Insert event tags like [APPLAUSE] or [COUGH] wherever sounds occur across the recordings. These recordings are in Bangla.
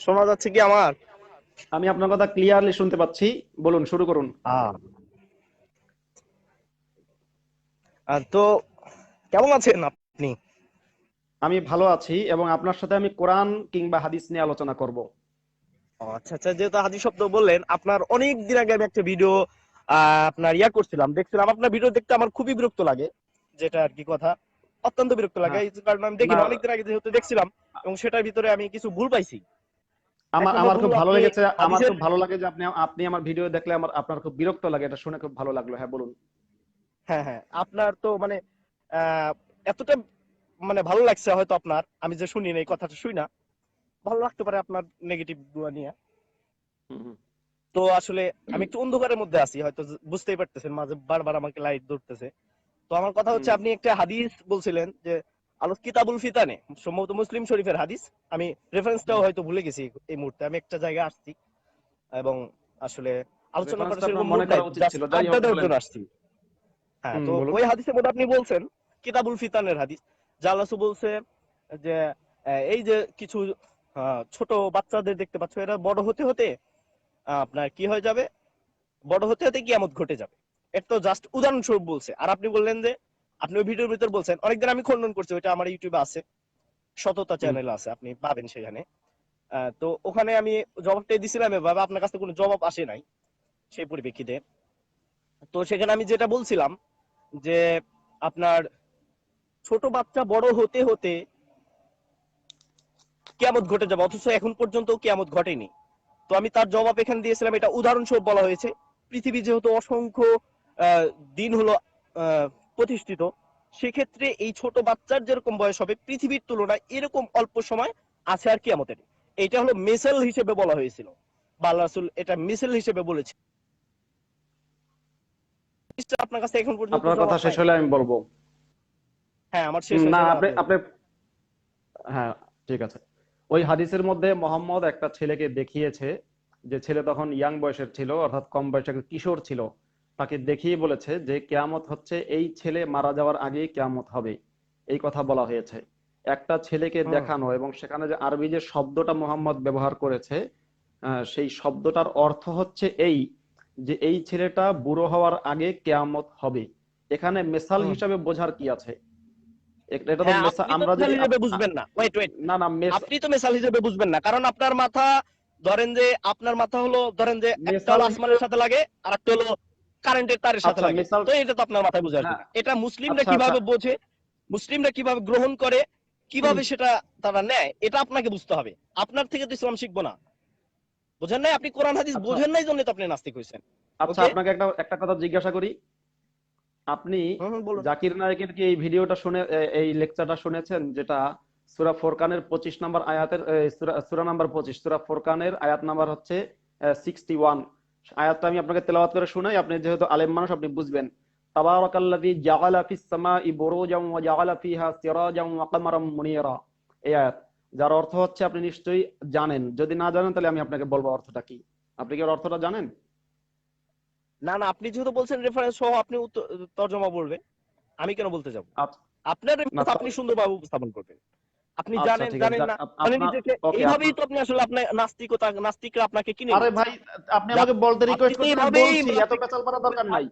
শোনা যাচ্ছে কি আমার? আমি আপনার কথা ক্লিয়ারলি শুনতে পাচ্ছি। বলুন শুরু করুন। আর তো কেমন আছেন আপনি? আমি ভালো আছি এবং আপনার সাথে আমি কোরআন কিংবা হাদিস নিয়ে আলোচনা করব। আচ্ছা আচ্ছা যেহেতু হাদিস শব্দ বললেন আপনার অনেক দিন আগে আমি একটা ভিডিও আপনার ইয়া করছিলাম দেখছিলাম। আপনার ভিডিও দেখতে আমার খুবই বিরক্ত লাগে যেটা আর কি কথা। অত্যন্ত বিরক্ত লাগে। এই কারণে আমি দেখি না। অনেকদিন আগে যেহেতু দেখছিলাম এবং সেটার ভিতরে আমি কিছু ভুল পাইছি। আমার আমার খুব ভালো লেগেছে আমার খুব ভালো লাগে যে আপনি আপনি আমার ভিডিও দেখলে আমার আপনার খুব বিরক্ত লাগে এটা শুনে খুব ভালো লাগল। হ্যাঁ বলুন। হ্যাঁ হ্যাঁ। আপনার তো মানে এতটা মানে ভালো লাগছে হয়তো আপনার। আমি যে শুনি না এই কথাটা শুই না। ভালো লাগতে পারে আপনার নেগেটিভ নিয়ে। হুম, হুম। তো আসলে আমি একটু অন্ধকারের মধ্যে আছি হয়তো বুঝতেই পারতেছেন মাঝে বারবার আমাকে লাইট ধরতেছে। তো আমার কথা হচ্ছে আপনি একটা হাদিস বলছিলেন যে আলো কিতাবুল ফিতানে সম্ভবত মুসলিম শরীফের হাদিস। আমি রেফারেন্সটাও হয়তো ভুলে গেছি এই মুহূর্তে। আমি একটা জায়গায় আসছি এবং আসলে আলোচনা করার সেরকম মনে করা উচিত ছিল। আড্ডা দেওয়ার জন্য আসছি। হ্যাঁ তো ওই হাদিসের মধ্যে আপনি বলছেন কিতাবুল ফিতানের হাদিস। যা আল্লাহ বলছে যে এই যে কিছু ছোট বাচ্চাদের দেখতে পাচ্ছ এরা বড় হতে হতে আপনার কি হয়ে যাবে? বড় হতে হতে কিয়ামত ঘটে যাবে। এটা তো জাস্ট উদাহরণস্বরূপ বলছে। আর আপনি বললেন যে আপনি ওই ভিডিওর ভিতর বলছেন অনেকদিন আমি খণ্ডন করছি ওইটা আমার ইউটিউবে আছে সততা চ্যানেল আছে আপনি পাবেন সেখানে। তো ওখানে আমি জবাবটাই দিছিলাম এভাবে আপনার কাছে কোনো জবাব আসে নাই সেই পরিপ্রেক্ষিতে। তো সেখানে আমি যেটা বলছিলাম যে আপনার ছোট বাচ্চা বড় হতে হতে কিয়ামত ঘটে যাবে? অথচ এখন পর্যন্ত কিয়ামত ঘটেনি। তো আমি তার জবাব এখানে দিয়েছিলাম এটা উদাহরণস্বরূপ বলা হয়েছে। পৃথিবী যেহেতু অসংখ্য আহ, দিন হলো আহ, প্রতিষ্ঠিত সেক্ষেত্রে এই ছোট বাচ্চার যেরকম বয়স হবে পৃথিবীর তুলনায় এরকম অল্প সময় আছে আর কিয়ামতের এটা হলো মেসেল হিসেবে বলা হয়েছিল। বা আল্লাহ রাসূল এটা মিসেল হিসেবে বলেছে। আপনার কাছে এখন পর্যন্ত আপনার কথা শেষ হলে আমি বলব। হ্যাঁ আমার শেষ না আপনি- আপনি হ্যাঁ ঠিক আছে। ওই হাদিসের মধ্যে মোহাম্মদ একটা ছেলেকে দেখিয়েছে যে ছেলে তখন ইয়াং বয়সের ছিল অর্থাৎ কম বয়সের কিশোর ছিল। তাকে দেখিয়ে বলেছে যে কেয়ামত হচ্ছে এই ছেলে মারা যাওয়ার আগেই কেয়ামত হবে। এই কথা বলা হয়েছে। একটা ছেলেকে দেখানো এবং সেখানে যে আরবি যে শব্দটা মোহাম্মদ ব্যবহার করেছে সেই শব্দটার অর্থ হচ্ছে এই যে এই ছেলেটা বুড়ো হওয়ার আগে কেয়ামত হবে। এখানে মেসাল হিসাবে বোঝার কি আছে? এটা এটা তো আপনি আমরা মেসাল বুঝবেন না। ওয়েট ওয়েট না না আপনি তো মেসাল হিসেবে বুঝবেন না। কারণ আপনার মাথা ধরেন যে আপনার মাথা হলো ধরেন যে একটা হলো আসমানের সাথে লাগে আর একটা হলো কারেন্টের তারের সাথে আচ্ছা, লাগে। তো এটা তো আপনার মাথায় বুঝে আসবে হ্যাঁ। এটা মুসলিমরা আচ্ছা, কীভাবে আচ্ছা। বোঝে মুসলিমরা কীভাবে গ্রহণ করে কীভাবে সেটা তারা নেয় এটা আপনাকে বুঝতে হবে। আপনার থেকে তো ইসলাম শিখব না। বোঝেন নাই? আপনি কোরআন হাদিস। বোঝেন নাই জন্য তো আপনি নাস্তিক হয়েছেন। আচ্ছা আপনাকে একটা একটা কথা জিজ্ঞাসা করি। আপনি জাকির নায়কের কি এই ভিডিওটা শুনে এই লেকচারটা শুনেছেন যেটা সূরা ফোরকানের পঁচিশ নাম্বার আয়াতের সূরা সূরা নাম্বার পঁচিশ সূরা ফোরকানের আয়াত নাম্বার হচ্ছে সিক্সটি ওয়ান আয়াতটা আমি আপনাকে তেলাওয়াত করে শুনাই। আপনি যেহেতু আলেম মানুষ আপনি বুঝবেন। তাবারাকাল্লাযী জাআলা ফিস সামাই ওয়া জাআলা ফিহা ওয়া কামারাম মুনিরা। এই আয়াত যার অর্থ হচ্ছে আপনি নিশ্চয়ই জানেন। যদি না জানেন তাহলে আমি আপনাকে বলব অর্থটা কি। আপনি কি অর্থটা জানেন? না না আপনি যেহেতু বলছেন রেফারেন্স সহ আপনি তর্জমা বলবেন আমি কেন বলতে যাব? আচ্ছা। আপনার আপনি সুন্দরভাবে উপস্থাপন করবেন। আপনি আচ্ছা, জানেন জানেন না। মানে নিজেকে এইভাবেই তো আপনি আসলে আপনার নাস্তিকতা নাস্তিকরা আপনাকে কিনে আরে ভাই আপনি আমাকে বলতে রিকোয়েস্ট আপনি করছেন বলছি এত আপনি- পেছাল করার দরকার নাই।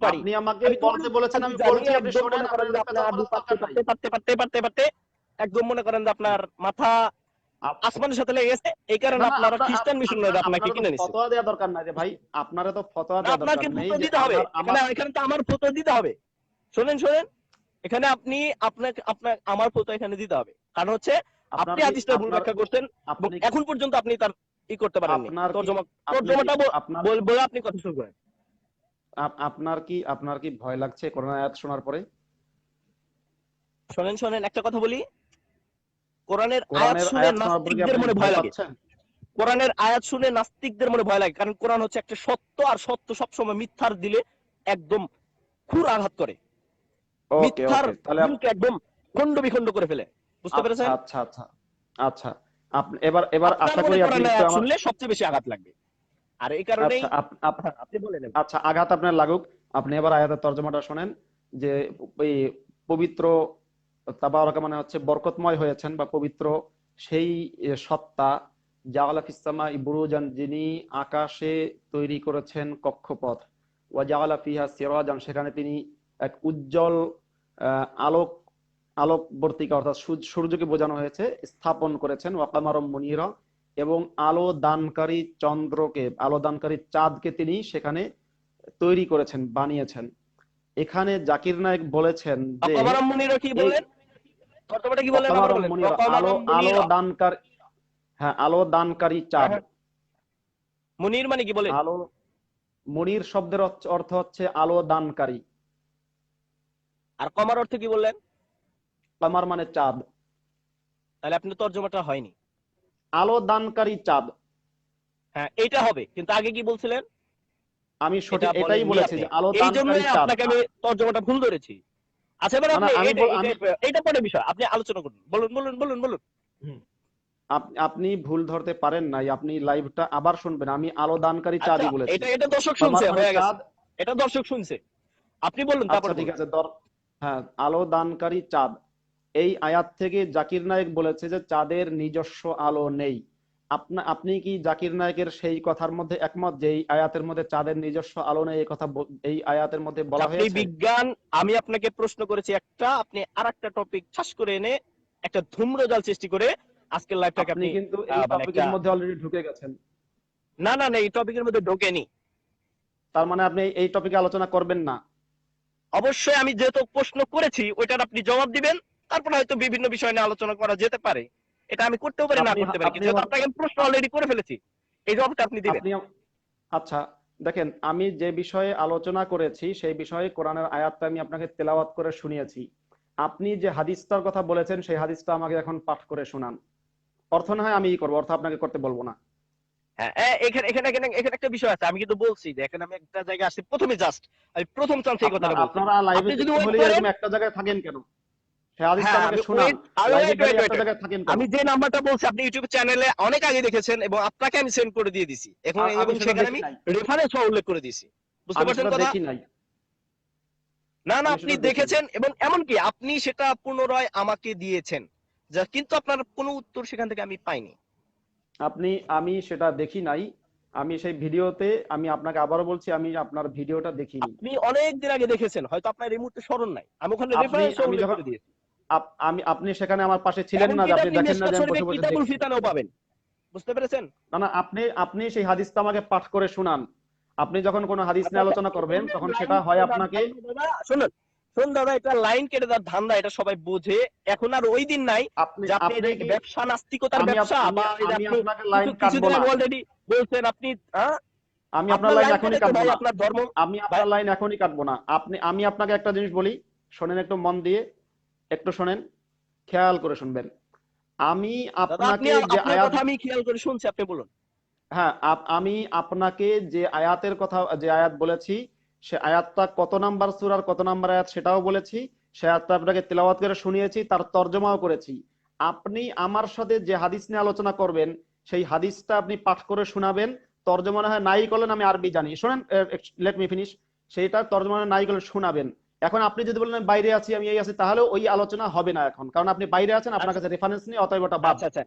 পারি আপনি আমাকে বলতে বলেছেন আমি বলছি আপনি শোনেন করেন যে এত পারতে পারতে পারতে পারতে পারতে পারতে একদম মনে করেন যে আপনার মাথা আসমানের সাথে লেগে গেছে এই কারণে আপনারা খ্রিস্টান মিশনারি আপনাকে কিনে নিচ্ছে ফতোয়া দেওয়া দরকার নাই রে ভাই আপনার তো ফতোয়া দেওয়া দরকার নেই যে দিতে হবে। এখানে এখানে তো আমার ফটো দিতে হবে। শোনেন শোনেন। এখানে আপনি আপনাকে আপনার আমার ফটো এখানে দিতে হবে। কারণ হচ্ছে আপনি হাদিসটা ভুল ব্যাখ্যা করছেন এখন পর্যন্ত আপনি তার ই করতে পারেননি। তর্জমা তর্জমাটা বল- আপনি কথা শুরু করেন আপনার কি আপনার কি ভয় লাগছে করোনা আয়াত শোনার পরে? শোনেন শোনেন একটা কথা বলি। কোরআনের আয়াত শুনে নাস্তিকদের মনে ভয় লাগে। কোরআনের আয়াত শুনে নাস্তিকদের মনে ভয় লাগে কারণ কোরআন হচ্ছে একটা সত্য আর সত্য সবসময় মিথ্যার দিলে একদম খুর আঘাত করে। মিথ্যার একদম খণ্ড বিখণ্ড করে ফেলে। বুঝতে পেরেছেন? আচ্ছা আচ্ছা আচ্ছা। এবার এবার আশা করি আপনি শুনলে সবচেয়ে বেশি আঘাত লাগবে। আর এই কারণেই আচ্ছা হ্যাঁ, আপনি বলে নেন আচ্ছা আঘাত আপনার লাগুক। আপনি এবার আয়াতের তর্জমাটা শোনেন যে পবিত্র তাবারকা মানে হচ্ছে বরকতময় হয়েছেন বা পবিত্র সেই সত্তা জাআলা ফিস সামাই বুরুজান যিনি আকাশে তৈরি করেছেন কক্ষপথ ওয়া জাওয়ালা ফিহা সিরাজান সেখানে তিনি এক উজ্জ্বল আহ, আলোক আলোকবর্তিকা অর্থাৎ সূর্যকে বোঝানো হয়েছে স্থাপন করেছেন ওয়া কামারম মুনিরা এবং আলো দানকারী চন্দ্রকে আলো দানকারী চাঁদকে তিনি সেখানে তৈরি করেছেন বানিয়েছেন। এখানে জাকির নায়েক বলেছেন যে আলো আলো দানকার হ্যাঁ আলো দানকারী চাঁদ। হ্যাঁ, মুনির মানে কি আলো মুনির শব্দের অর্থ হচ্ছে আলো দানকারী আর কমার অর্থ কি বললেন? কামার মানে চাঁদ। তাহলে আপনি তর্জমাটা হয়নি। আলো দানকারী চাঁদ। হ্যাঁ এটা হবে। কিন্তু আগে কি বলছিলেন? আমি সঠিক এটাই বলেছি যে আলো দানকারী চাঁদ। আপনাকে আমি তর্জমাটা ভুল ধরেছি। আচ্ছা এবার আপনি এটা- পরে বিষয়। আপনি আলোচনা করুন। বলুন বলুন বলুন বলুন। আপনি ভুল ধরতে পারেন নাই। আপনি লাইভটা আবার শুনবেন। আমি আলো দানকারী চাঁদই আচ্ছা, বলেছি। এটা এটা দর্শক শুনছে মানে হয়ে গেছে। এটা দর্শক শুনছে। আপনি বলুন তারপর আচ্ছা ঠিক আছে দর হ্যাঁ আলো দানকারী চাঁদ। এই আয়াত থেকে জাকির নায়েক বলেছে যে চাঁদের নিজস্ব আলো নেই। আপনা কি জাকির নায়েকের সেই কথার মধ্যে একমত যে এই আয়াতের মধ্যে চাঁদের নিজস্ব আলো নেই? এই কথা এই আয়াতের মধ্যে বলা হয়েছে বিজ্ঞান আমি আপনাকে প্রশ্ন করেছি একটা আপনি আর একটা টপিক ছাস করে এনে একটা ধূম্রজাল সৃষ্টি করে আজকের লাইভটাকে আপনি আপনি কিন্তু এই মানে টপিকের মধ্যে অলরেডি ঢুকে গেছেন। না না না এই টপিকের মধ্যে ঢোকেনি। তার মানে আপনি এই টপিকে আলোচনা করবেন না। অবশ্যই আমি যেহেতু প্রশ্ন করেছি ওইটার আপনি জবাব দিবেন। তারপর হয়তো বিভিন্ন বিষয় নিয়ে আলোচনা করা যেতে পারে। এটা আমি করতেও পারি না করতে পারি। কিন্তু আপনাকে আমি প্রশ্ন অলরেডি করে ফেলেছি। এই জবাবটা আপনি দিবেন। আচ্ছা দেখেন আমি যে বিষয়ে আলোচনা করেছি সেই বিষয়ে কোরআনের আয়াতটা আমি আপনাকে তেলাওয়াত করে শুনিয়েছি। আপনি যে হাদিসটার কথা বলেছেন সেই হাদিসটা আমাকে এখন পাঠ করে শোনান। অর্থ না হয় আমিই করব অর্থ আপনাকে করতে বলব না। হ্যাঁ এখানে এখানে এখানে এখানে একটা বিষয় আছে আমি কিন্তু বলছি যে এখানে আমি একটা জায়গায় আসছি। প্রথমে জাস্ট আমি প্রথম চান্সে এই কথাটা আপনারা- লাইভে যদি একটা জায়গায় থাকেন কেন? আমি শোনান wait- আমি যে নাম্বারটা বলছি আপনি ইউটিউব চ্যানেলে অনেক আগে দেখেছেন এবং আপনাকে আমি সেন্ড করে দিয়ে দিছি। এখন আমি এবং সেখানে আমি রেফারেন্স উল্লেখ করে দিছি বুঝতে পারছেন কথা? না না আপনি দেখেছেন এবং এমনকি আপনি সেটা পুনরায় আমাকে দিয়েছেন। যা কিন্তু আপনার কোনো উত্তর সেখান থেকে আমি পাইনি। আপনি আমি সেটা দেখি নাই। আমি সেই ভিডিওতে আমি আপনাকে আবারও বলছি আমি আপনার ভিডিওটা দেখিনি। আপনি অনেক দিন আগে দেখেছেন হয়তো আপনার এই মুহূর্তে স্মরণ নাই। আমি ওখানে রেফারেন্স উল্লেখ করে দিয়েছি। আমি আপনি সেখানে আমার পাশে ছিলেন না আপনি দেখেন না যে আমি বসে বসে কিতাবুল। ফিতানেও পাবেন। বুঝতে পেরেছেন? না না আপনি আপনি সেই হাদিসটা আমাকে পাঠ করে শুনান। আপনি যখন কোনো হাদিস নিয়ে আলোচনা করবেন তখন সেটা হয় আপনাকে শুনুন শুনুন দাদা এটা লাইন কেটে দেওয়ার ধান্দা এটা সবাই বোঝে। এখন আর ওই দিন নাই আপনি ব্যবসা নাস্তিকতার ব্যবসা বা লাইন কাটবো না। অলরেডি বলছেন আপনি? আমি আপনার লাইন লাইন এখনই কাটবো না। আপনার ধর্ম আমি আপনার লাইন এখনই কাটবো না। আপনি আমি আপনাকে একটা জিনিস বলি শোনেন একটু মন দিয়ে। একটু শোনেন খেয়াল করে শুনবেন। আমি আপনাকে যে আয়াত আমি খেয়াল করে শুনছি আপনি বলুন। হ্যাঁ আমি আপনাকে যে আয়াতের কথা যে আয়াত বলেছি সে আয়াতটা কত নাম্বার সূরার কত নাম্বার আয়াত সেটাও বলেছি সে আয়াতটা আপনাকে তেলাওয়াত করে শুনিয়েছি তার তর্জমাও করেছি। আপনি আমার সাথে যে হাদিস নিয়ে আলোচনা করবেন সেই হাদিসটা আপনি পাঠ করে শোনাবেন তর্জমা না হয় নাই করলেন আমি আরবি জানি। শোনেন লেট মি ফিনিশ সেইটা তর্জমানা নাই করলে শোনাবেন। এখন আপনি যদি বলেন বাইরে আছি আমি এই আছি তাহলে ওই আলোচনা হবে না এখন। কারণ আপনি বাইরে আছেন আপনার কাছে রেফারেন্স নেই অতএব ওটা বাদ। আচ্ছা আচ্ছা।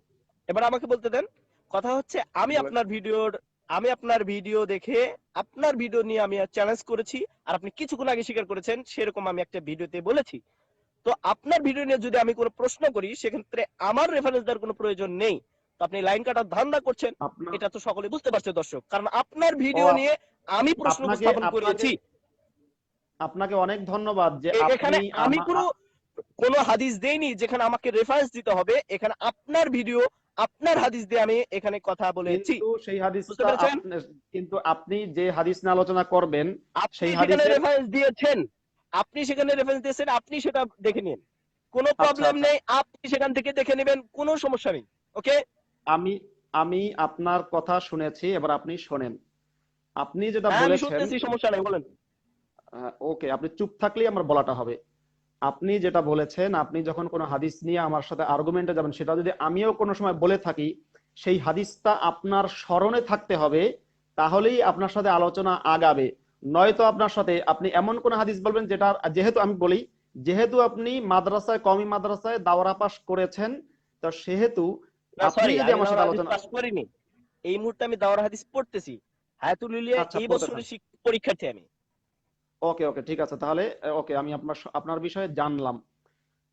এবার আমাকে বলতে দেন কথা হচ্ছে আমি আপনার ভিডিওর আমি আপনার ভিডিও দেখে আপনার ভিডিও নিয়ে আমি চ্যালেঞ্জ করেছি আর আপনি কিছুক্ষণ আগে স্বীকার করেছেন সেরকম আমি একটা ভিডিওতে বলেছি। তো আপনার ভিডিও নিয়ে যদি আমি কোনো প্রশ্ন করি সেক্ষেত্রে আমার রেফারেন্স দেওয়ার কোনো প্রয়োজন নেই। তো আপনি লাইন কাটার ধান্দা করছেন এটা তো সকলে বুঝতে পারছে দর্শক। কারণ আপনার ভিডিও নিয়ে আমি প্রশ্ন উপস্থাপন করেছি। আপনাকে অনেক ধন্যবাদ যে এখানে আমি কোনো কোনো হাদিস দেইনি যেখানে আমাকে রেফারেন্স দিতে হবে। এখানে আপনার ভিডিও আপনার হাদিস দিয়ে আমি এখানে কথা বলেছি। সেই হাদিসটা কিন্তু আপনি যে হাদিস নিয়ে আলোচনা করবেন সেই সেখানে রেফারেন্স দিয়েছেন আপনি সেখানে রেফারেন্স দিয়েছেন আপনি সেটা দেখে নিন। কোনো প্রবলেম আচ্ছা। নেই আপনি সেখান থেকে দেখে নেবেন কোনো সমস্যা নেই ওকে? আমি আমি আপনার কথা শুনেছি এবার আপনি শোনেন। আপনি যেটা হ্যাঁ, বলেছেন সমস্যা নেই বলেন। ওকে আপনি চুপ থাকলেই আমার বলাটা হবে। আপনি যেটা বলেছেন আপনি যখন কোনো হাদিস নিয়ে আমার সাথে আর্গুমেন্টে যাবেন সেটা যদি আমিও কোনো সময় বলে থাকি সেই হাদিসটা আপনার স্মরণে থাকতে হবে তাহলেই আপনার সাথে আলোচনা আগাবে। নয়তো আপনার সাথে আপনি এমন কোন হাদিস বলবেন যেটা যেহেতু আমি বলি যেহেতু আপনি মাদ্রাসায় কমি মাদ্রাসায় দাওরা পাস করেছেন তো সেহেতু আপনি যদি আমার সাথে আলোচনা করিনি। এই মুহূর্তে আমি দাওরার হাদিস পড়তেছি। হায়াতুল ইলিয়া আচ্ছা, এই বছরের পরীক্ষার্থী আমি। ওকে ওকে ঠিক আছে। তাহলে ওকে আমি আপনার আপনার বিষয়ে জানলাম।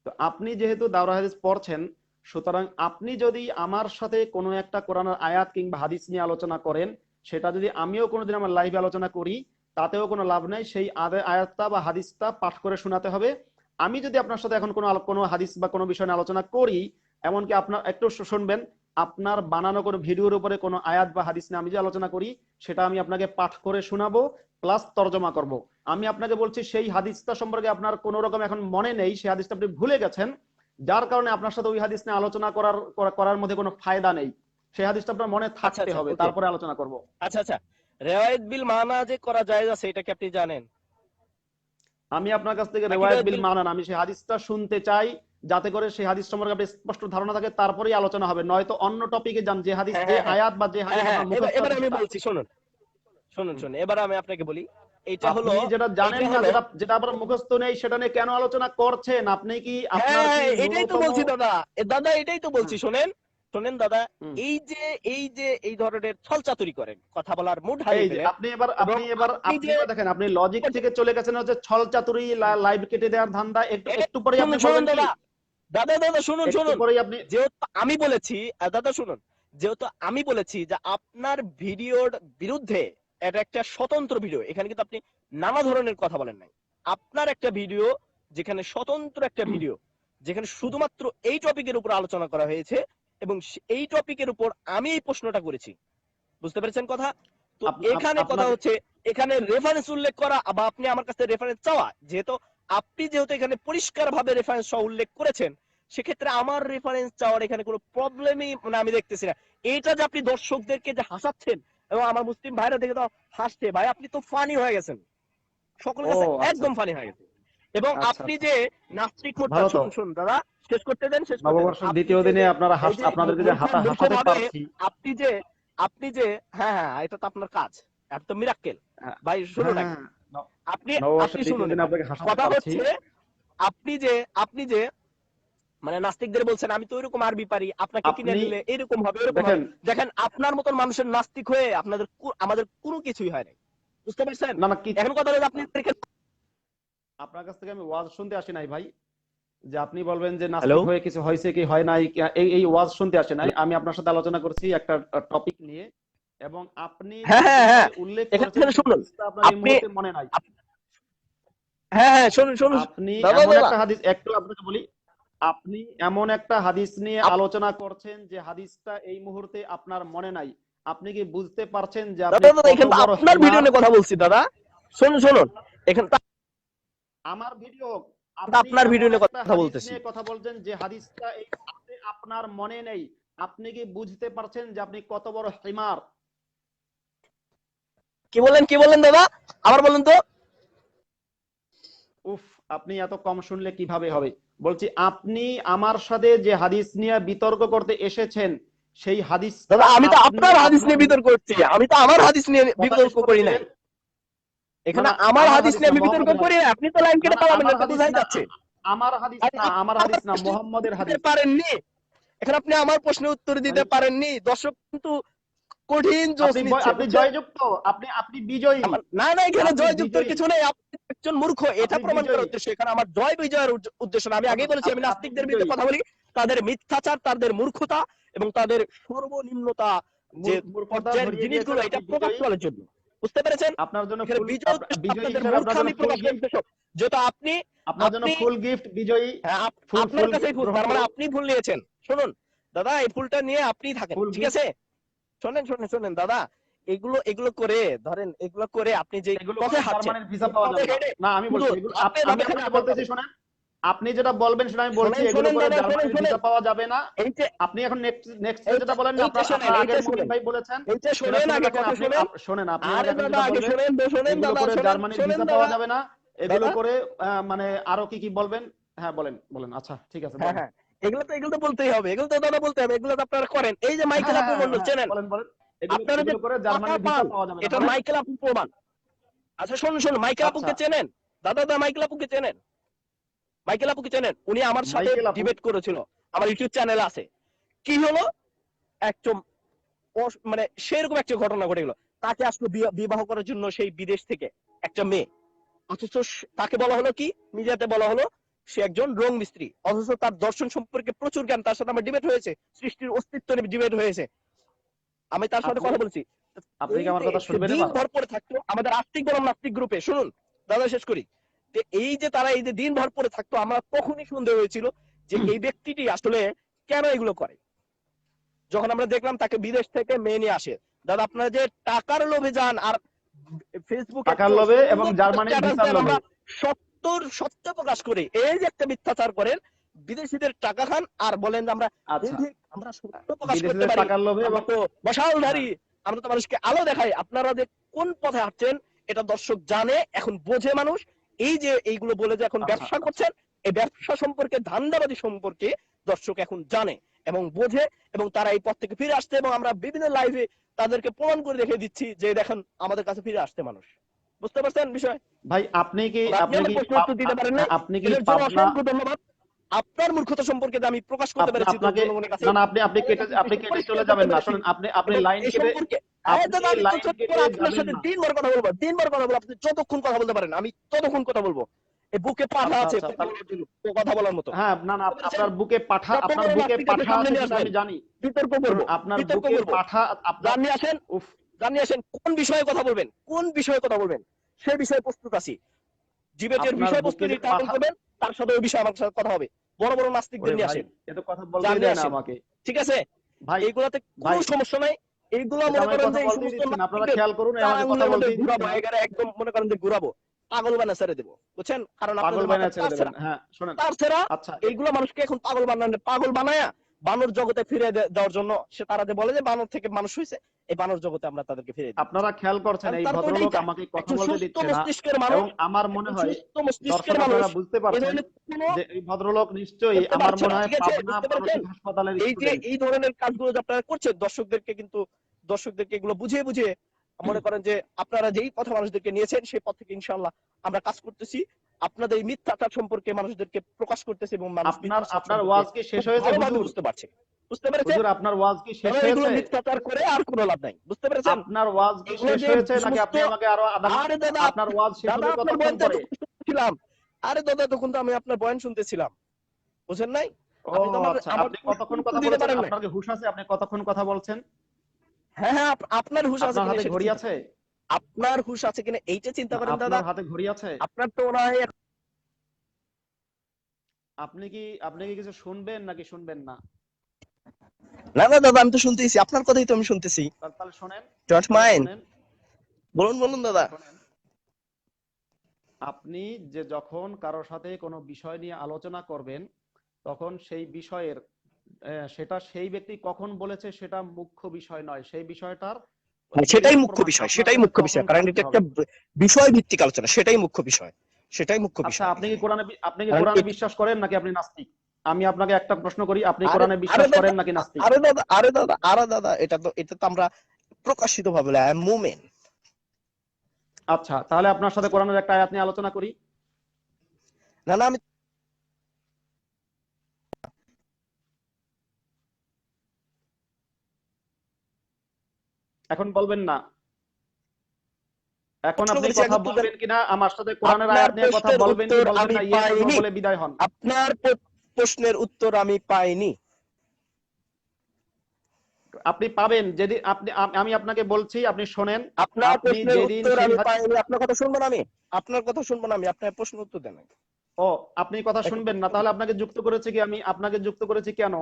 তো আপনি যেহেতু দাওরা হাদিস পড়ছেন, সুতরাং আপনি যদি আমার সাথে কোনো একটা কোরআনের আয়াত কিংবা হাদিস নিয়ে আলোচনা করেন, সেটা যদি আমিও কোনোদিন আমার লাইভে আলোচনা করি, তাতেও কোনো লাভ নেই। সেই আয়াতটা বা হাদিসটা পাঠ করে শোনাতে হবে। আমি যদি আপনার সাথে এখন কোনো কোনো হাদিস বা কোনো বিষয় নিয়ে আলোচনা করি, এমনকি আপনার একটু শুনবেন আপনার বানানো কোনো ভিডিওর উপরে কোনো আয়াত বা হাদিস নিয়ে আমি যে আলোচনা করি সেটা আমি আপনাকে পাঠ করে শোনাবো প্লাস তর্জমা করব। আমি আপনাকে বলছি সেই হাদিসটা সম্পর্কে আপনার কোনো রকম এখন মনে নেই সেই হাদিসটা আপনি ভুলে গেছেন যার কারণে আপনার সাথে ওই হাদিস নিয়ে আলোচনা করার করার মধ্যে কোনো ফায়দা নেই। সেই হাদিসটা আপনার মনে থাকতে আচ্ছা, হবে তারপরে আলোচনা করব। আচ্ছা আচ্ছা রেওয়ায়েত বিল মানা যে করা যায় আছে এটা কি আপনি জানেন? আমি আপনার কাছ থেকে রেওয়ায়েত বিল মানান আমি সেই হাদিসটা শুনতে চাই যাতে করে সেই হাদিস সম্পর্কে আপনার স্পষ্ট ধারণা থাকে তারপরেই আলোচনা হবে। নয়তো অন্য টপিকে যান যে হাদিস হ্যাঁ, যে হ্যাঁ, হ্যাঁ। আয়াত বা যে হাদিস এবার আমি বলছি শুনুন। শুনুন শুনুন এবার আমি আপনাকে বলি এটা হলো আপনি যেটা জানেন না যেটা যেটা আপনার মুখস্থ নেই সেটা নিয়ে কেন আলোচনা করছেন? আপনি কি আপনার এটাই তো বলছি দাদা। দাদা এটাই তো বলছি শোনেন শোনেন দাদা এই যে এই যে এই ধরনের ছলচাতুরি করেন কথা বলার মুড হারিয়ে আপনি এবার আপনি এবার আপনি আপনি দেখেন আপনি লজিক থেকে চলে গেছেন হচ্ছে ছল চাতুরি লাইভ কেটে দেওয়ার ধান্দা একটু একটু পরে আপনি কি? দাদা দাদা শুনুন শুনুন। যেহেতু আমি বলেছি দাদা শুনুন। যেহেতু আমি বলেছি যে আপনার ভিডিওর বিরুদ্ধে এটা একটা স্বতন্ত্র ভিডিও এখানে কিন্তু আপনি নানা ধরনের কথা বলেন নাই। আপনার একটা ভিডিও যেখানে স্বতন্ত্র একটা ভিডিও যেখানে শুধুমাত্র এই টপিকের উপর আলোচনা করা হয়েছে এবং এই টপিকের উপর আমি এই প্রশ্নটা করেছি। বুঝতে পেরেছেন কথা? তো এখানে কথা হচ্ছে এখানে রেফারেন্স উল্লেখ করা বা আপনি আমার কাছে রেফারেন্স চাওয়া যেহেতু আপনি যেহেতু এখানে পরিষ্কার ভাবে রেফারেন্স সহ উল্লেখ করেছেন সেক্ষেত্রে আমার রেফারেন্স চাওয়ার এখানে কোনো প্রবলেমই মানে আমি দেখতেছি না। এইটা যে আপনি দর্শকদেরকে যে হাসাচ্ছেন এবং আমার মুসলিম ভাইরা দেখে তো হাসছে ভাই আপনি তো ফানি হয়ে গেছেন। সকলের কাছে আচ্ছা। একদম ফানি হয়ে গেছে। এবং আচ্ছা, আপনি যে নাস্তিক মোর্চা শুনুন দাদা শেষ করতে দেন শেষ করতে আপনি দ্বিতীয় যে- দিনে আপনারা হাস আপনাদেরকে যে হাতা হাসাতে পারছি। আপনি যে আপনি যে হ্যাঁ হ্যাঁ এটা তো আপনার কাজ। এটা তো মিরাক্কেল হ্যাঁ, ভাই শুনুন হ্যাঁ, আগে। আপনি আপনি শুনুন। কথা হচ্ছে আপনি যে আপনি যে মানে নাস্তিকদের বলছেন আমি তো এরকম আরবি পারি। আপনাকে কিনে নিলে এরকম হবে এরকম দেখেন আপনার মতন মানুষের নাস্তিক হয়ে আপনাদের আমাদের কোনো কিছুই হয় নাই। বুঝতে পারছেন? না না এখন কথা হলো আপনি আপনার কাছ থেকে আমি ওয়াজ শুনতে আসি নাই ভাই। যে আপনি বলবেন যে? নাস্তিক হয়ে কিছু হয়েছে কি হয় নাই এই এই ওয়াজ শুনতে আসে নাই। আমি আপনার সাথে আলোচনা করছি একটা টপিক নিয়ে। এবং আপনি হ্যাঁ, হ্যাঁ, হ্যাঁ। উল্লেখ করেছেন শুনুন, আপনি- মনে নাই। হ্যাঁ হ্যাঁ শুনুন শুনুন। আপনি এমন একটা হাদিস একটু আপনাকে বলি। আপনি এমন একটা হাদিস নিয়ে আলোচনা করছেন যে হাদিসটা এই মুহূর্তে আপনার মনে নাই। আপনি কি বুঝতে পারছেন যে আপনার ভিডিও নিয়ে কথা বলছি দাদা। শুনুন শুনুন। এখানে আমার ভিডিও আপনার ভিডিও নিয়ে কথা বলতেছি। কথা বলছেন যে হাদিসটা এই মুহূর্তে আপনার মনে নেই। আপনি কি বুঝতে পারছেন যে আপনি কত বড় হিমার? কি বললেন কি বললেন দাদা? আবার বলুন তো। উফ আপনি এত কম শুনলে কীভাবে হবে? বলছি আপনি আমার সাথে যে হাদিস নিয়ে বিতর্ক করতে এসেছেন সেই হাদিস দাদা আমি তো আপনার হাদিস নিয়ে বিতর্ক করছি। আমি তো আমার হাদিস নিয়ে বিতর্ক করি নাই। এখানে আমার হাদিস নিয়ে আমি বিতর্ক করি না আপনি তো লাইন কেটে না, পালাবেন না, যাচ্ছে। আমার হাদিস না আমার হাদিস না মোহাম্মদের হাদিস। পারেননি। এখানে আপনি আমার প্রশ্নের উত্তর দিতে পারেননি। দর্শক কিন্তু কঠিন জোশ আপনি জয়যুক্ত আপনি আপনি বিজয়ী। না না এখানে আপনি জয় যুক্তর বিজয়ী। কিছু নেই। আপনি একজন মূর্খ এটা প্রমাণ করার উদ্দেশ্য। এখানে আমার জয় বিজয়ের উদ্দেশ্য না। আমি আগেই বলেছি আমি নাস্তিকদের বিরুদ্ধে কথা বলি। তাদের মিথ্যাচার তাদের মূর্খতা এবং তাদের সর্বনিম্নতা যে পর্যায়ের জিনিসগুলো এটা প্রকাশ করার জন্য। বুঝতে পেরেছেন? আপনার জন্য বিজয় আপ- আপনাদের মূর্খামি প্রকাশ করার যেহেতু আপনি আপনার জন্য ফুল গিফট বিজয়ী। হ্যাঁ, আপনার কাছেই ফুল। তার মানে আপনি ফুল নিয়েছেন। শুনুন দাদা এই ফুলটা নিয়ে আপনি থাকেন ঠিক আছে? শোনেন শোনেন শোনেন দাদা এগুলো এগুলো করে ধরেন এগুলো করে আপনি যে পথে হাঁটছেন। ভিসা পাওয়া যাবে না। আমি বলছি আপনি বলতেছি শুনেন আপনি যেটা বলবেন সেটা আমি বলছি এগুলো করে জার্মানির ভিসা পাওয়া যাবে না। এই যে আপনি এখন নেক্সট নেক্সট যেটা বলেন আপনার মুমিন শোনেন। ভাই বলেছেন এইটা সেটা শোনেন শুনে আগে কথা শোনেন। শোনেন আপনি আগে বলবেন শোনেন শোনেন দাদা করে জার্মানির ভিসা পাওয়া যাবে না। এগুলো করে আহ, মানে আরও কি কি বলবেন? হ্যাঁ বলেন বলেন আচ্ছা ঠিক আছে হ্যাঁ হ্যাঁ। এগুলো তো এগুলো তো বলতেই হবে এগুলো তো দাদা বলতে হবে এগুলো তো আপনারা করেন। এই যে মাইকেল হ্যাঁ, আপু হ্যাঁ, মন্ডল চেনেন আপনারা যে করে জার্মানির ভিসা পাওয়া যাবে এটা মাইকেল আপু প্রমাণ। আচ্ছা শুনুন শুনুন মাইকেল আচ্ছা। আপুকে চেনেন? দাদা দাদা মাইকেল আপুকে চেনেন? মাইকেল আপুকে চেনেন? উনি আমার সাথে ডিবেট করেছিল। আমার ইউটিউব চ্যানেল আছে। কি হলো? একদম মানে সেরকম একটা ঘটনা ঘটে গেল। তাকে আসলো বিবাহ করার জন্য সেই বিদেশ থেকে একটা মেয়ে। অথচ তাকে বলা হলো কি? মিডিয়াতে বলা হলো সে একজন রং মিস্ত্রি। অথচ তার দর্শন সম্পর্কে প্রচুর জ্ঞান তার সাথে আমার ডিবেট হয়েছে সৃষ্টির অস্তিত্ব নিয়ে ডিবেট হয়েছে। আমি তার সাথে কথা বলছি। আপনি কি আমার কথা শুনবেন এবার? ভর পরে থাকতো আমাদের আস্তিক নাস্তিক গ্রুপে। শুনুন দাদা শেষ করি। যে এই যে তারা এই যে দিন ভর পরে থাকতো আমরা তখনই সন্দেহ হয়েছিল যে এই ব্যক্তিটি আসলে কেন এগুলো করে? যখন আমরা দেখলাম তাকে বিদেশ থেকে মেয়ে নিয়ে আসে। দাদা আপনারা যে টাকার লোভে যান আর ফেসবুক টাকার লোভে এবং জার্মানির ভিসার লোভে। আমরা সত্তর সত্য প্রকাশ করে এই যে একটা মিথ্যাচার করেন বিদেশিদের টাকা খান আর বলেন যে আমরা আচ্ছা। আমরা সত্য প্রকাশ করতে পারি। মশালধারী আমরা তো মানুষকে আলো দেখাই। আপনারা যে কোন পথে হাঁটছেন এটা দর্শক জানে এখন বোঝে মানুষ। এই যে এইগুলো বলে যে এখন আচ্ছা, ব্যবসা করছেন এই ব্যবসা সম্পর্কে ধান্দাবাদী সম্পর্কে দর্শক এখন জানে এবং বোঝে এবং তারা এই পথ থেকে ফিরে আসছে এবং আমরা বিভিন্ন লাইভে তাদেরকে প্রমাণ করে দেখে দিচ্ছি যে দেখেন আমাদের কাছে ফিরে আসছে মানুষ। বুঝতে পারছেন বিষয়? ভাই আপনি কি আপনি আপনি কি প্রশ্ন দিতে পারেন নাই? আপনি কি অসংখ্য ধন্যবাদ। আপনার মূর্খতা সম্পর্কে আমি প্রকাশ করতে পেরেছি জনগণের কাছে না না আপনি আপনি কেটে আপনি কেটে চলে যাবেন না। শুনুন আপনি আপনি লাইন কেটে আপনি আপনার সাথে তিনবার কথা বলব তিনবার কথা বলব আপনি যতক্ষণ কথা বলতে পারেন আমি ততক্ষণ কথা বলব। বুকে পাঠা আচ্ছা, আছে আচ্ছা, কথা বলার মতো। হ্যাঁ না না আপনার বুকে পাঠা আপনার বুকে পাঠা আছে আমি জানি। বিতর্ক করব আপনার বুকে পাঠা জানিয়ে আসেন আসেন কোন বিষয়ে কথা বলবেন কোন বিষয়ে কথা বলবেন? সে বিষয়ে প্রস্তুত আছি। ডিবেটের আপনার বিষয়বস্তু বুকে যে নির্ধারণ পাঠা- করবেন তার সাথে ওই বিষয়ে আমার সাথে কথা হবে। বড় বড় নাস্তিকদের নিয়ে আসেন। এত কথা বলতে জানিয়ে দেয় না আমাকে। ঠিক আছে? ভাই এইগুলাতে কোনো সমস্যা নাই। এইগুলো মনে করেন যে এই সমস্ত আপনারা খেয়াল করুন আমাকে কথা বলতেই ঘুরাবো এগারে একদম মনে করেন যে ঘুরাবো। পাগল বানা ছেড়ে দেবো। বুঝছেন? কারণ আপনাদের হ্যাঁ শুনেন। তার ছেড়া আচ্ছা। এইগুলো মানুষকে এখন পাগল বানানো পাগল বানায়া বানর জগতে ফিরে দেওয়ার জন্য সে তারা যে বলে যে বানর থেকে মানুষ হয়েছে এই বানর জগতে আমরা তাদেরকে ফিরে আপনারা খেয়াল করছেন এই ভদ্রলোক আমাকে কথা বলতে দিচ্ছে না এবং আমার মনে হয় মস্তিষ্কের মানুষ আপনারা বুঝতে পারছেন যে এই ভদ্রলোক নিশ্চয়ই আমার মনে হয় পাবনা মানসিক হাসপাতালের এই যে এই ধরনের কাজগুলো আপনারা করছেন দর্শকদেরকে কিন্তু দর্শকদেরকে এগুলো বুঝিয়ে বুঝিয়ে মনে করেন যে আপনারা যেই পথে মানুষদেরকে নিয়েছেন সেই পথ থেকে ইনশাআল্লাহ আমরা কাজ করতেছি। আপনাদের এই মিথ্যাচার সম্পর্কে মানুষদেরকে প্রকাশ করতেছি এবং মানুষ আপনার আপনার ওয়াজ কি শেষ হয়েছে? বুঝতে পারছে। বুঝতে পেরেছেন? হুজুর আপনার ওয়াজ কি শেষ হয়েছে? মিথ্যাচার করে আর কোনো লাভ নাই। বুঝতে পেরেছেন? আপনার ওয়াজ কি শেষ হয়েছে নাকি আপনি আমাকে আরও আরে দাদা আপনার ওয়াজ শেষ আপনার কতক্ষণ বয়ানটা পরে? আরে দাদা তখন তো আমি আপনার বয়ান শুনতেছিলাম। বুঝেন নাই? আচ্ছা আপনি কতক্ষণ কথা বলছেন? আপনার কি হুঁশ আছে? আপনি কতক্ষণ কথা বলছেন? হ্যাঁ হ্যাঁ আপনার হুশ আছে ঘড়ি আছে? আপনার হুশ আছে কিনা এইটা চিন্তা করেন দাদা। আপনার হাতে ঘড়ি আছে? আপনার তো মনে হয় আপনি কি আপনি কি কিছু শুনবেন নাকি শুনবেন না? না না দাদা আমি তো শুনতেছি। আপনার কথাই তো আমি শুনতেছি। তাহলে- শোনেন। Dot mind. বলুন বলুন দাদা। আপনি যে যখন কারোর সাথে কোনো বিষয় নিয়ে আলোচনা করবেন তখন সেই বিষয়ের সেটা সেই ব্যক্তি কখন বলেছে সেটা মুখ্য বিষয় নয়। সেই বিষয়টার সেটাই মুখ্য বিষয় সেটাই মুখ্য বিষয় কারণ এটা একটা বিষয় ভিত্তিক আলোচনা সেটাই মুখ্য বিষয় সেটাই মুখ্য আচ্ছা বিষয়। আপনি কি কোরআনে আপনি কি কোরআনে বিশ্বাস করেন নাকি আপনি নাস্তিক? আমি আপনাকে একটা প্রশ্ন করি আপনি কোরআনে বিশ্বাস করেন নাকি নাস্তিক? আরে দাদা আরে দাদা আরে দাদা এটা তো এটা তো আমরা প্রকাশিত ভাবে মুমেন আচ্ছা তাহলে আপনার সাথে কোরআনের একটা আয়াত নিয়ে আলোচনা করি। না না আমি এখন বলবেন না। এখন আপনি কথা বলবেন কিনা আমার সাথে কোরআনের আয়াত নিয়ে কথা বলবেন কি বলবেন আমি না অর বলে বিদায় হন। আপনার প্রশ্নের উত্তর আমি পাইনি। আপনি পাবেন যদি আপনি আমি আপনাকে বলছি আপনি শোনেন। আপনার প্রশ্নের উত্তর আমি পাইনি আপনার কথা শুনব না আমি। আপনার কথা শুনব না আমি আপনার প্রশ্ন উত্তর দেন ও আপনি কথা শুনবেন না তাহলে আপনাকে যুক্ত করেছি কি আমি? আপনাকে যুক্ত করেছি কেন?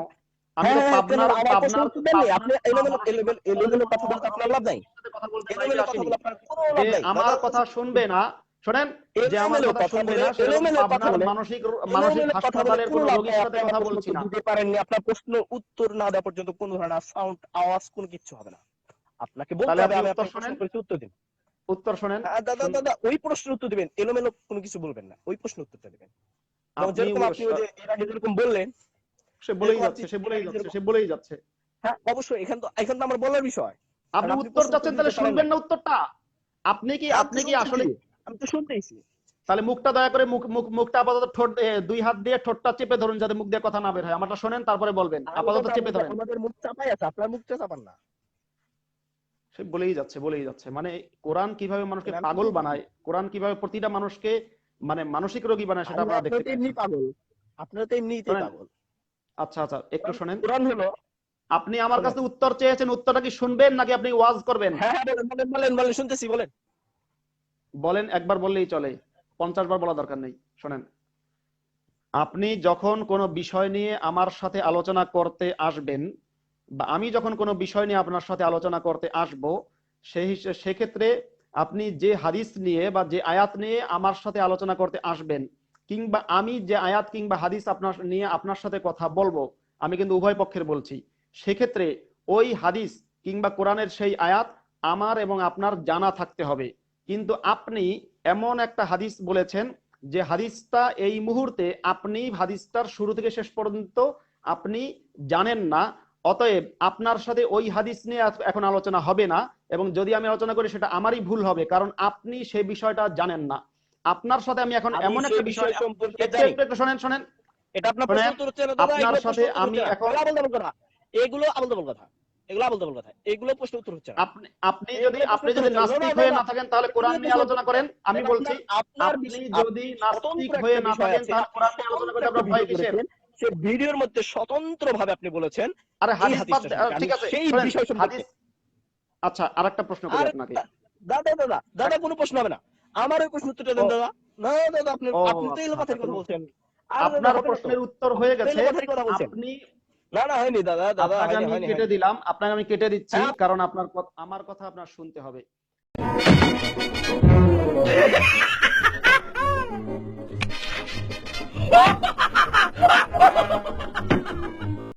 আমি হ্যাঁ তো হ্যাঁ, পাবনার আমার পাবনার আপনি এলোমেলো এলোমেলো এলোমেলো কথা বলতে আপনার লাভ নাই। সাথে কথা বলতে এলোমেলো চাইতে কথা আসিনি। বলে আপনার কোনো লাভ নাই। আমার কথা শুনবে না। শোনেন যে আমার কথা শুনবে না এলোমেলো কথা বলে। মানসিক মানসিক হাসপাতালের কোনো রোগীর সাথে কথা বলছি না। দিতে আপনার প্রশ্ন উত্তর না দেওয়া পর্যন্ত কোনো ধরনের সাউন্ড আওয়াজ কোনো কিছু হবে না। আপনাকে বলতে হবে আমি উত্তর আপনার শোনেন। উত্তর দিন। উত্তর শোনেন। দাদা দাদা ওই প্রশ্নের উত্তর দিবেন। এলোমেলো কোনো কিছু বলবেন না। ওই প্রশ্ন উত্তরটা দিবেন। যেরকম আপনি যে এর আগে যেরকম বললেন সে বলেই যাচ্ছে সে বলেই যাচ্ছে সে বলেই যাচ্ছে। হ্যাঁ অবশ্যই এখান তো এখান তো আমার বলার বিষয়। আপনি উত্তর চাচ্ছেন তাহলে শুনবেন না। উত্তরটা? আপনি কি আপনি কি আসলে আমি তো শুনতেইছি তাহলে মুখটা দয়া করে মুখ মুখ মুখটা আপাতত ঠোঁট দুই হাত দিয়ে ঠোঁটটা চেপে ধরুন যাতে মুখ দিয়ে কথা না বের হয়। আমারটা শোনেন তারপরে বলবেন। আপাতত চেপে ধরেন। আমাদের মুখ চাপাই আছে আপনার মুখটা চাপান না। সে বলেই যাচ্ছে বলেই যাচ্ছে। মানে কোরআন কীভাবে মানুষকে পাগল বানায় কোরআন কীভাবে প্রতিটা মানুষকে মানে মানসিক রোগী বানায় সেটা আপনারা আপনারা দেখতে তো এমনি পাগল। আপনারা তো এমনিতেই পাগল। আচ্ছা আচ্ছা একটু শোনেন। কোরআন হলো আপনি আমার কাছে উত্তর চেয়েছেন উত্তরটা কি শুনবেন নাকি আপনি ওয়াজ করবেন? হ্যাঁ হ্যাঁ বলেন বলেন বলেন শুনতেছি বলেন। বলেন একবার বললেই চলে। পঞ্চাশ বার বলা দরকার নেই শোনেন। আপনি যখন কোনো বিষয় নিয়ে আমার সাথে আলোচনা করতে আসবেন বা আমি যখন কোনো বিষয় নিয়ে আপনার সাথে আলোচনা করতে আসব সেই সেক্ষেত্রে আপনি যে হাদিস নিয়ে বা যে আয়াত নিয়ে আমার সাথে আলোচনা করতে আসবেন কিংবা আমি যে আয়াত কিংবা হাদিস আপনার নিয়ে আপনার সাথে কথা বলব, আমি কিন্তু উভয় পক্ষের বলছি। সেক্ষেত্রে ওই হাদিস কিংবা কোরআনের সেই আয়াত আমার এবং আপনার জানা থাকতে হবে। কিন্তু আপনি এমন একটা হাদিস বলেছেন যে হাদিসটা এই মুহূর্তে আপনি হাদিসটার শুরু থেকে শেষ পর্যন্ত আপনি জানেন না, অতএব আপনার সাথে ওই হাদিস নিয়ে এখন আলোচনা হবে না এবং যদি আমি আলোচনা করি সেটা আমারই ভুল হবে, কারণ আপনি সেই বিষয়টা জানেন না। আপনার সাথে আমি এখন এমন একটা বিষয় সম্পর্কে একটু শোনেন শোনেন। এটা আপনার প্রশ্ন উত্তর হচ্ছে আপনার সাথে আমি এখন- আবল কথা এগুলো আবল তাবল কথা। এগুলো আবল তাবল কথা। এগুলো প্রশ্ন উত্তর হচ্ছে আপনি আপনি যদি আপনি যদি নাস্তিক হয়ে না। থাকেন তাহলে কোরআন নিয়ে আলোচনা করেন আমি বলছি আপনি যদি নাস্তিক হয়ে না থাকেন তাহলে কোরআন নিয়ে আলোচনা করতে আপনার ভয় কিসের? সে ভিডিওর মধ্যে স্বতন্ত্র ভাবে আপনি বলেছেন আরে হাদিস ঠিক আছে সেই বিষয় সম্পর্কে- আচ্ছা আরেকটা প্রশ্ন করি আপনাকে। দাদা দাদা দাদা কোনো প্রশ্ন হবে না। আমার ওই প্রশ্ন উত্তরটা দেন দাদা। না দাদা আপনি আপনি তো এলো আচ্ছা, কথা আচ্ছা। বলছেন। আপনার না প্রশ্নের উত্তর হয়ে গেছে। আপনি না না হয়নি দাদা দাদা আমি কেটে দিলাম। আপনাকে আমি কেটে দিচ্ছি হ্যাঁ। কারণ আপনার আমার কথা আপনার শুনতে হবে। [LAUGHS]